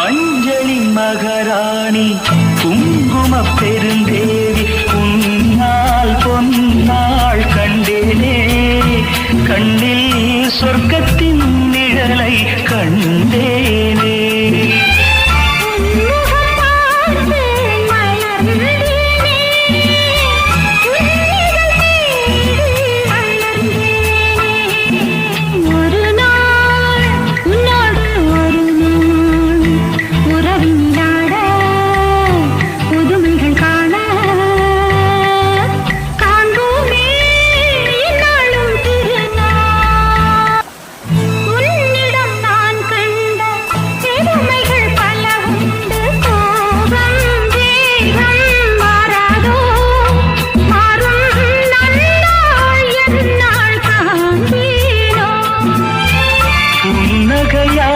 மஞ்சளி மகராணி குங்கும பெருந்தேவி உன்னால் பொன்னாள் கண்டேனே. கண்ணில் சொர்க்கத்தின் நிழலை கையா